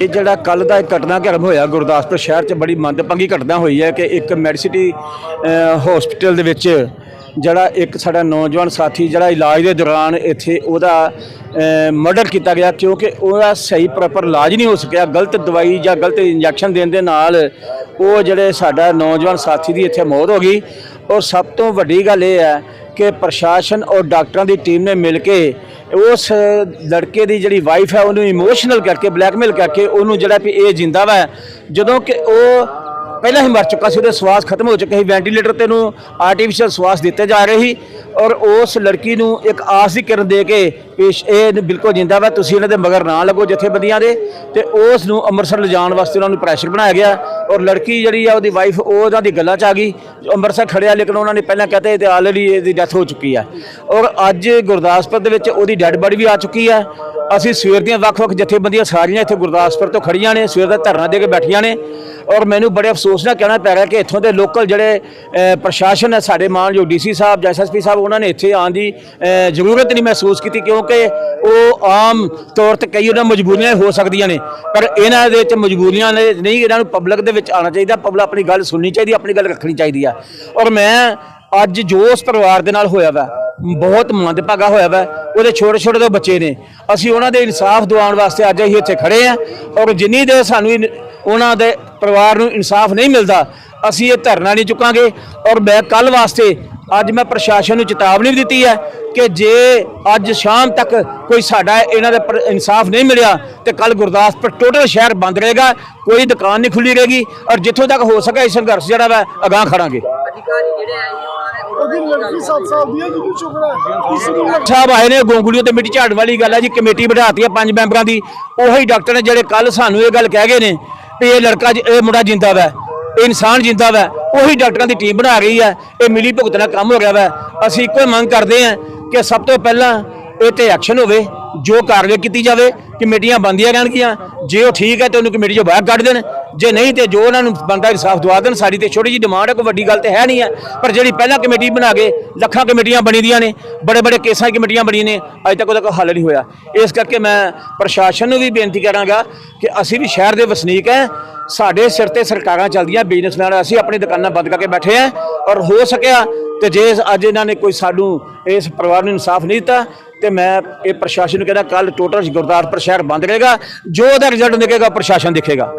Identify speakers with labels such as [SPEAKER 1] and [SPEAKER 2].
[SPEAKER 1] ਇਹ ਜਿਹੜਾ ਕੱਲ ਦਾ ਇੱਕ ਘਟਨਾਕ੍ਰਮ ਹੋਇਆ ਗੁਰਦਾਸਪੁਰ ਸ਼ਹਿਰ 'ਚ ਬੜੀ ਮੰਦਭਾਗੀ ਘਟਨਾ ਹੋਈ ਹੈ ਕਿ ਇੱਕ ਮੈਡੀਸਿਟੀ ਹਸਪੀਟਲ ਦੇ ਵਿੱਚ ਜਿਹੜਾ ਇੱਕ ਸਾਡਾ ਨੌਜਵਾਨ ਸਾਥੀ ਜਿਹੜਾ ਇਲਾਜ ਦੇ ਦੌਰਾਨ ਇੱਥੇ ਉਹਦਾ ਮਰਡਰ ਕੀਤਾ ਗਿਆ ਕਿਉਂਕਿ ਉਹਦਾ ਸਹੀ ਪ੍ਰੋਪਰ ਇਲਾਜ ਨਹੀਂ ਹੋ ਸਕਿਆ। ਗਲਤ ਦਵਾਈ ਜਾਂ ਗਲਤ ਇੰਜੈਕਸ਼ਨ ਦੇਣ ਦੇ ਨਾਲ ਉਹ ਜਿਹੜੇ ਸਾਡਾ ਨੌਜਵਾਨ ਸਾਥੀ ਦੀ ਇੱਥੇ ਮੌਤ ਹੋ ਗਈ। ਔਰ ਸਭ ਤੋਂ ਵੱਡੀ ਗੱਲ ਇਹ ਹੈ ਕਿ ਪ੍ਰਸ਼ਾਸਨ ਔਰ ਡਾਕਟਰਾਂ ਦੀ ਟੀਮ ਨੇ ਮਿਲ ਕੇ ਉਸ ਲੜਕੇ ਦੀ ਜਿਹੜੀ ਵਾਈਫ ਹੈ, ਉਹਨੂੰ ਇਮੋਸ਼ਨਲ ਕਰਕੇ ਬਲੈਕਮੇਲ ਕਰਕੇ, ਉਹਨੂੰ ਜਿਹੜਾ ਵੀ ਇਹ ਜਿੰਦਾ ਵਾ, ਜਦੋਂ ਕਿ ਉਹ ਪਹਿਲਾਂ ਹੀ ਮਰ ਚੁੱਕਾ ਸੀ, ਉਹਦੇ ਸਵਾਸ ਖਤਮ ਹੋ ਚੁੱਕੇ ਸੀ ਵੈਂਟੀਲੇਟਰ ਤੇ ਨੂੰ ਆਰਟੀਫੀਸ਼ੀਅਲ ਸਵਾਸ ਦਿੱਤੇ ਜਾ ਰਹੇ ਸੀ ਔਰ ਉਸ ਲੜਕੀ ਨੂੰ ਇੱਕ ਆਸ ਦੀ ਕਿਰਨ ਦੇ ਕੇ ਪੇਸ਼, ਇਹ ਬਿਲਕੁਲ ਜਿੰਦਾ ਵਾ, ਤੁਸੀਂ ਇਹਨਾਂ ਦੇ ਮਗਰ ਨਾ ਲੱਗੋ ਜਥੇਬੰਦੀਆਂ ਦੇ ਤੇ ਉਸ ਨੂੰ ਅੰਮ੍ਰਿਤਸਰ ਲਿਜਾਣ ਵਾਸਤੇ ਉਹਨਾਂ ਨੂੰ ਪ੍ਰੈਸ਼ਰ ਬਣਾਇਆ ਗਿਆ। ਔਰ ਲੜਕੀ ਜਿਹੜੀ ਆ ਉਹਦੀ ਵਾਈਫ ਉਹ ਉਹਨਾਂ ਦੀ ਗੱਲਾਂ 'ਚ ਆ ਗਈ। ਅੰਮ੍ਰਿਤਸਰ ਖੜਿਆ ਲੇਕਿਨ ਉਹਨਾਂ ਨੇ ਪਹਿਲਾਂ ਕਹਤੇ ਤੇ ਆਲਰੇਡੀ ਇਹਦੀ ਡੈਥ ਹੋ ਚੁੱਕੀ ਆ। ਔਰ ਅੱਜ ਗੁਰਦਾਸਪੁਰ ਦੇ ਵਿੱਚ ਉਹਦੀ ਡੈੱਡ ਬਾਡੀ ਵੀ ਆ ਚੁੱਕੀ ਆ। ਅਸੀਂ ਸਵੇਰ ਦੀਆਂ ਵੱਖ-ਵੱਖ ਜਥੇਬੰਦੀਆਂ ਸਾਰੀਆਂ ਇੱਥੇ ਗੁਰਦਾਸਪੁਰ ਤੋਂ ਖੜੀਆਂ ਨੇ, ਸਵੇਰ ਦਾ ਧਰਨਾ ਦੇ ਕੇ ਬੈਠੀਆਂ ਨੇ ਔਰ ਮੈਨੂੰ ਬੜੇ ਅਫਸੋਸ ਨਾਲ ਕਹਿਣਾ ਪੈ ਰਿਹਾ ਕਿ ਇੱਥੋਂ ਦੇ ਲੋਕਲ ਜਿਹੜੇ ਪ੍ਰਸ਼ਾਸਨ ਹੈ, ਸਾਡੇ ਮਾਨਯੋਗ ਡੀਸੀ ਸਾਹਿਬ ਜਾਂ ਐਸਐਸਪੀ ਸਾਹਿਬ, ਉਹਨਾਂ ਨੇ ਇੱਥੇ ਆਉਣ ਦੀ ਜ਼ਰੂਰਤ ਨਹੀਂ ਮਹਿਸੂਸ ਕੀਤੀ ਕਿਉਂਕਿ ਉਹ ਆਮ ਤੌਰ ਤੇ ਕਈ ਉਹਨਾਂ ਮਜਬੂਰੀਆਂ ਹੋ ਸਕਦੀਆਂ ਨੇ, ਪਰ ਇਹਨਾਂ ਦੇ ਵਿੱਚ ਮਜਬੂਰੀਆਂ ਨੇ ਨਹੀਂ, ਇਹਨਾਂ ਨੂੰ ਪਬਲਿਕ ਦੇ ਵਿੱਚ ਆਉਣਾ ਚਾਹੀਦਾ, ਪਬਲਿਕ ਆਪਣੀ ਗੱਲ ਸੁਣਨੀ ਚਾਹੀਦੀ, ਆਪਣੀ ਗੱਲ ਰੱਖਣੀ ਚਾਹੀਦੀ ਆ। ਔਰ ਮੈਂ ਅੱਜ ਜੋ ਉਸ ਪਰਿਵਾਰ ਦੇ ਨਾਲ ਹੋਇਆ ਵਾ, ਬਹੁਤ ਮੰਦਭਾਗਾ ਹੋਇਆ ਵਾ ਉਹਦੇ ਛੋਟੇ ਛੋਟੇ ਦੇ ਬੱਚੇ ਨੇ। ਅਸੀਂ ਉਹਨਾਂ ਦੇ ਇਨਸਾਫ ਦਿਵਾਉਣ ਵਾਸਤੇ ਅੱਜ ਅਸੀਂ ਇੱਥੇ ਖੜੇ ਆ ਔਰ ਜਿੰਨੀ ਦੇ ਸਾਨੂੰ ਉਹਨਾਂ ਦੇ ਪਰਿਵਾਰ ਨੂੰ ਇਨਸਾਫ ਨਹੀਂ ਮਿਲਦਾ, ਅਸੀਂ ਇਹ ਧਰਨਾ ਨਹੀਂ ਚੁੱਕਾਂਗੇ। ਔਰ ਮੈਂ ਕੱਲ ਵਾਸਤੇ ਅੱਜ ਮੈਂ ਪ੍ਰਸ਼ਾਸਨ ਨੂੰ ਚੇਤਾਵਨੀ ਵੀ ਦਿੱਤੀ ਹੈ ਕਿ ਜੇ ਅੱਜ ਸ਼ਾਮ ਤੱਕ ਕੋਈ ਸਾਡਾ ਇਹਨਾਂ ਦਾ ਪਰ- ਇਨਸਾਫ ਨਹੀਂ ਮਿਲਿਆ, ਤੇ ਕੱਲ ਗੁਰਦਾਸਪੁਰ ਟੋਟਲ ਸ਼ਹਿਰ ਬੰਦ ਰਹੇਗਾ, ਕੋਈ ਦੁਕਾਨ ਨਹੀਂ ਖੁੱਲੀ ਰਹੇਗੀ। ਔਰ ਜਿੱਥੋਂ ਤੱਕ ਹੋ ਸਕੇ ਇਹ ਸੰਘਰਸ਼ ਜਿਹੜਾ ਵਾ, ਅਗਾਹ ਖੜਾਂਗੇ।
[SPEAKER 2] ਅਧਿਕਾਰੀ ਜਿਹੜੇ ਆਏ
[SPEAKER 3] ਉਹਦੀ ਲੜਕੀ 7 ਸਾਲ ਦੀ ਹੈ, ਜਿਹਨੂੰ ਸ਼ੁਕਰ ਇਸ ਨੂੰ
[SPEAKER 1] ਸਾਹਿਬ ਆਏ ਨੇ ਗੋਂਗਲੂਆਂ ਤੇ ਮਿੱਟੀ ਝਾੜ ਵਾਲੀ ਗੱਲ ਹੈ ਜੀ, ਕਮੇਟੀ ਬਿਠਾਤੀ ਹੈ ਪੰਜ ਮੈਂਬਰਾਂ ਦੀ। ਉਹੀ ਡਾਕਟਰ ਨੇ ਜਿਹੜੇ ਕੱਲ ਸਾਨੂੰ ਇਹ ਗੱਲ ਕਹਿ ਗਏ ਨੇ ਵੀ ਇਹ ਲੜਕਾ ਜ- ਇਹ ਮੁੰਡਾ ਜਿੰਦਾ ਵੈ, ਇਹ ਇਨਸਾਨ ਜਿੰਦਾ ਵੈ। ਉਹੀ ਡਾਕਟਰਾਂ ਦੀ ਟੀਮ ਬਣਾ ਰਹੀ ਹੈ ਇਹ ਮਿਲੀ ਭੁਗਤ ਨਾਲ ਕੰਮ ਹੋ ਰਿਹਾ ਵੈ। ਅਸੀਂ ਇੱਕੋ ਹੀ ਮੰਗ ਕਰਦੇ ਹਾਂ ਕਿ ਸਭ ਤੋਂ ਪਹਿਲਾਂ ਇਹ ਤੇ ਐਕਸ਼ਨ ਹੋਵੇ, ਜੋ ਕਾਰਵਾਈ ਕੀਤੀ ਜਾਵੇ, ਕਮੇਟੀਆਂ ਬੰਦੀਆਂ ਰਹਿਣਗੀਆਂ। ਜੇ ਉਹ ਠੀਕ ਹੈ ਤੇ ਉਹਨੂੰ ਕਮੇਟੀ ਚੋਂ ਬਾਹਰ ਕੱਢ ਦੇਣ। ਜੇ ਨਹੀਂ ਤੇ ਜੋ ਉਹਨਾਂ ਨੂੰ ਬੰਦਾ ਇਨਸਾਫ ਦਵਾ ਦੇਣ, ਸਾਡੀ ਤੇ ਛੋਟੀ ਜੀ ਡਿਮਾਂਡ ਹੈ, ਕੋਈ ਵੱਡੀ ਗੱਲ ਤੇ ਹੈ ਨਹੀਂ ਹੈ ਪਰ ਜਿਹੜੀ ਪਹਿਲਾਂ ਕਮੇਟੀ ਬਣਾ ਕੇ ਲੱਖਾਂ ਕਮੇਟੀਆਂ ਬਣੀ ਦੀਆਂ ਨੇ, ਬੜੇ ਬੜੇ ਕੇਸਾਂ ਦੀ ਕਮੇਟੀਆਂ ਬਣੀਆਂ ਨੇ, ਅਜੇ ਤੱਕ ਉਹਦਾ ਕੋਈ ਹੱਲ ਨਹੀਂ ਹੋਇਆ। ਇਸ ਕਰਕੇ ਮੈਂ ਪ੍ਰਸ਼ਾਸਨ ਨੂੰ ਵੀ ਬੇਨਤੀ ਕਰਾਂਗਾ ਕਿ ਅਸੀਂ ਵੀ ਸ਼ਹਿਰ ਦੇ ਵਸਨੀਕ ਹੈ ਸਾਡੇ ਸਿਰ ਤੇ ਸਰਕਾਰਾਂ ਚੱਲਦੀਆਂ ਬਿਜ਼ਨਸਮੈਨ ਅਸੀਂ ਆਪਣੀ ਦੁਕਾਨਾਂ ਬੰਦ ਕਰਕੇ ਬੈਠੇ ਆ ਔਰ ਹੋ ਸਕਿਆ ਤੇ ਜੇ ਅੱਜ ਇਹਨਾਂ ਨੇ ਕੋਈ ਸਾਨੂੰ ਇਸ ਪਰਿਵਾਰ ਨੂੰ ਇਨਸਾਫ ਨਹੀਂ ਦਿੱਤਾ, ਤੇ ਮੈਂ ਇਹ ਪ੍ਰਸ਼ਾਸਨ ਨੂੰ ਕਹਿੰਦਾ ਕੱਲ ਟੋਟਲ ਗੁਰਦਾਸਪੁਰ ਸ਼ਹਿਰ ਬੰਦ ਰਹੇਗਾ ਜੋ ਉਹਦਾ ਰਿਜ਼ਲਟ ਨਿਕਲੇਗਾ ਪ੍ਰਸ਼ਾਸਨ ਦੇਖੇਗਾ।